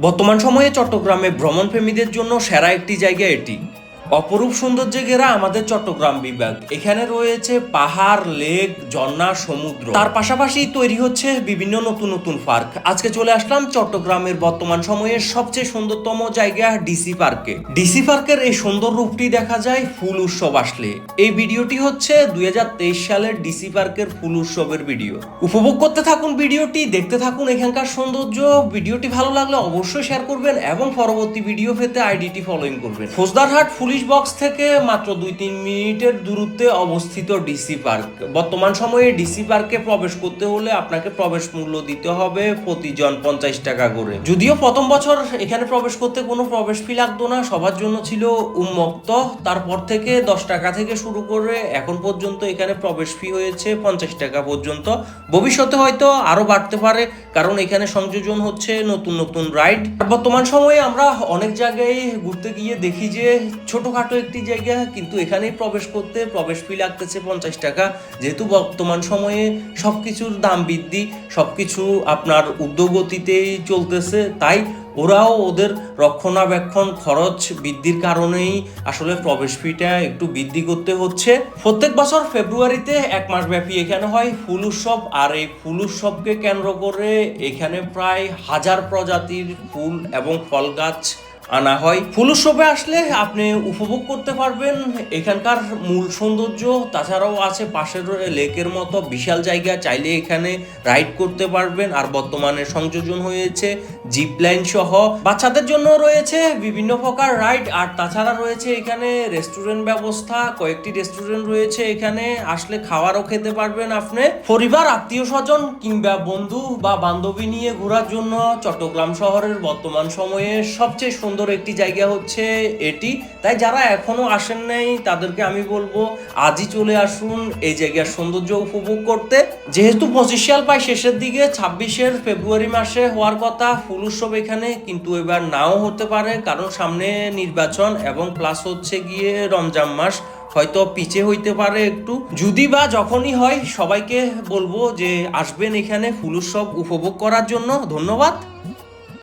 বর্তমান সময়ে চট্টগ্রামে ভ্রমণপ্রেমীদের জন্য সেরা একটি জায়গা এটি। অপরূপ সৌন্দর্যে ঘেরা আমাদের চট্টগ্রাম বিভাগ। এখানে রয়েছে পাহাড়, লেক, ঝর্ণা, সমুদ্র। তার পাশাপাশি তৈরি হচ্ছে বিভিন্ন নতুন নতুন পার্ক। আজকে চলে আসলাম চট্টগ্রামের বর্তমান সময়ের সবচেয়ে সুন্দরতম জায়গা ডিসি পার্কে। ডিসি পার্কের এই সুন্দর রূপটি দেখা যায় ফুল উৎসব আসলে। এই ভিডিওটি হচ্ছে দুই হাজার তেইশ সালের ডিসি পার্কের ফুল উৎসবের ভিডিও। উপভোগ করতে থাকুন ভিডিওটি, দেখতে থাকুন এখানকার সৌন্দর্য। ভিডিওটি ভালো লাগলে অবশ্যই শেয়ার করবেন এবং পরবর্তী ভিডিও পেতে আইডিটি ফলোইং করবেন। ফৌজদারহাট পুলিশ বক্স থেকে মাত্র দুই তিন মিনিটের দূরত্বে অবস্থিত ডিসি পার্ক বর্তমান সময়ে ডিসি পার্কে প্রবেশ করতে হলে আপনাকে প্রবেশ মূল্য দিতে হবে প্রতিজন পঞ্চাশ টাকা করে। যদিও প্রথম বছর এখানে প্রবেশ করতে কোনো প্রবেশ ফি লাগতো না, সবার জন্য ছিল উন্মুক্ত। তারপর থেকে দশ টাকা থেকে শুরু করে এখন পর্যন্ত এখানে প্রবেশ ফি হয়েছে পঞ্চাশ টাকা পর্যন্ত। ভবিষ্যতে হয়তো আরও বাড়তে পারে, কারণ এখানে সংযোজন হচ্ছে নতুন নতুন রাইড বর্তমান সময়ে আমরা অনেক জায়গায় ঘুরতে গিয়ে দেখি যে ছোটখাটো একটি জায়গা, কিন্তু এখানেই প্রবেশ করতে প্রবেশ ফি লাগতেছে পঞ্চাশ টাকা। যেহেতু বর্তমান সময়ে সব কিছুর দাম বৃদ্ধি সব কিছু আপনার উদ্যোগতিতেই চলতেছে, তাই ওরাও ওদের রক্ষণাবেক্ষণ খরচ বৃদ্ধির কারণেই আসলে প্রবেশ ফিটা একটু বৃদ্ধি করতে হচ্ছে। প্রত্যেক বছর ফেব্রুয়ারিতে এক মাস ব্যাপী এখানে হয় ফুল উৎসব, আর এই ফুল উৎসবকে কেন্দ্র করে এখানে প্রায় হাজার প্রজাতির ফুল এবং ফল গাছ আনা হয় ফুল আসলে আপনি উপভোগ করতে পারবেন। এখানকার মূল সৌন্দর্য, তাছাড়াও আছে পাশের লেকের মতো বিশাল জায়গা, চাইলে এখানে রাইড করতে পারবেন। আর বর্তমানে সংযোজন হয়েছে জিপ লাইন সহ। বাচ্চাদের জন্য রয়েছে বিভিন্ন প্রকার রাইড। আর তাছাড়া রয়েছে এখানে রেস্টুরেন্ট ব্যবস্থা। কয়েকটি রেস্টুরেন্ট রয়েছে এখানে। আসলে খাবারও খেতে পারবেন আপনি। পরিবার, আত্মীয় স্বজন কিংবা বন্ধু বা বান্ধবী নিয়ে ঘোরার জন্য চট্টগ্রাম শহরের বর্তমান সময়ে সবচেয়ে সুন্দর একটি জায়গা হচ্ছে এটি। তাই যারা এখনও আসেন নাই, তাদেরকে আমি বলব আজই চলে আসুন এই জায়গার সৌন্দর্য উপভোগ করতে। যেহেতু পঁচিশ প্রায় শেষের দিকে, ছাব্বিশের ফেব্রুয়ারি মাসে হওয়ার কথা, ফুল উৎসব এখানে কিন্তু এবার নাও হতে পারে, কারণ সামনে নির্বাচন এবং প্লাস হচ্ছে গিয়ে রমজান মাস। হয়তো পিছে হইতে পারে একটু। যদি বা যখনই হয়, সবাইকে বলব যে আসবেন এখানে ফুল উৎসব উপভোগ করার জন্য। ধন্যবাদ।